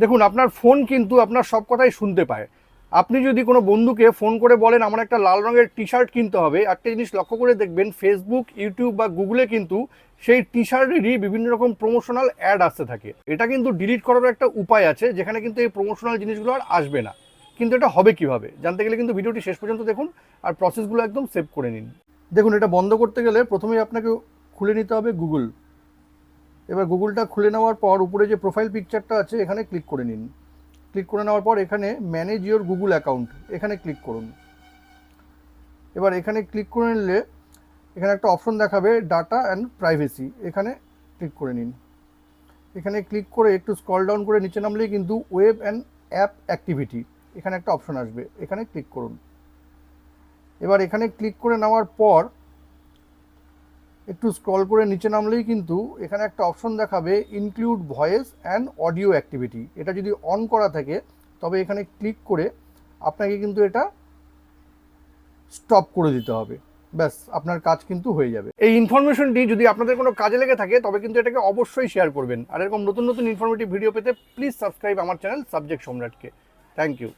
দেখুন, আপনার ফোন কিন্তু আপনার সব কথাই শুনতে পায়। আপনি যদি কোনো বন্ধুকে ফোন করে বলেন, আমার একটা লাল রঙের টি শার্ট কিনতে হবে। একটা জিনিস লক্ষ্য করে দেখবেন ফেসবুক ইউটিউব বা গুগলে কিন্তু সেই টি শার্টেরই বিভিন্ন রকম প্রমোশনাল অ্যাড আসতে থাকে। এটা কিন্তু ডিলিট করার একটা উপায় আছে, যেখানে কিন্তু এই প্রমোশনাল জিনিসগুলো আর আসবে না। কিন্তু এটা হবে কীভাবে? জানতে গেলে কিন্তু ভিডিওটি শেষ পর্যন্ত দেখুন আর প্রসেসগুলো একদম সেভ করে নিন। দেখুন, এটা বন্ধ করতে গেলে প্রথমেই আপনাকে খুলে নিতে হবে গুগল এবার গুগলটা খুলে নেওয়ার পর উপরে যে প্রোফাইল পিকচারটা আছে, এখানে ক্লিক করে নিন। ক্লিক করে নেওয়ার পর এখানে ম্যানেজ ইওর গুগল অ্যাকাউন্ট এখানে ক্লিক করুন। এবার এখানে ক্লিক করে নিলে এখানে একটা অপশন দেখাবে ডাটা অ্যান্ড প্রাইভেসি এখানে ক্লিক করে নিন। এখানে ক্লিক করে একটু স্ক্রল ডাউন করে নিচে নামলেই কিন্তু ওয়েব অ্যান্ড অ্যাপ অ্যাক্টিভিটি এখানে একটা অপশন আসবে, এখানে ক্লিক করুন। এবার এখানে ক্লিক করে নেওয়ার পর একটু স্ক্রল করে নিচে নামলেই কিন্তু এখানে একটা অপশন দেখাবে include voice and audio activity এটা যদি অন করা থাকে, তবে এখানে ক্লিক করে আপনাকে কিন্তু এটা স্টপ করে দিতে হবে। ব্যাস, আপনার কাজ কিন্তু হয়ে যাবে। এই ইনফরমেশনটি যদি আপনাদের কোনো কাজে লেগে থাকে, তবে কিন্তু এটাকে অবশ্যই শেয়ার করবেন। আর এরকম নতুন নতুন ইনফরমেটিভ ভিডিও পেতে প্লিজ সাবস্ক্রাইব আমার চ্যানেল সাবজেক্ট সম্রাটকে থ্যাংক ইউ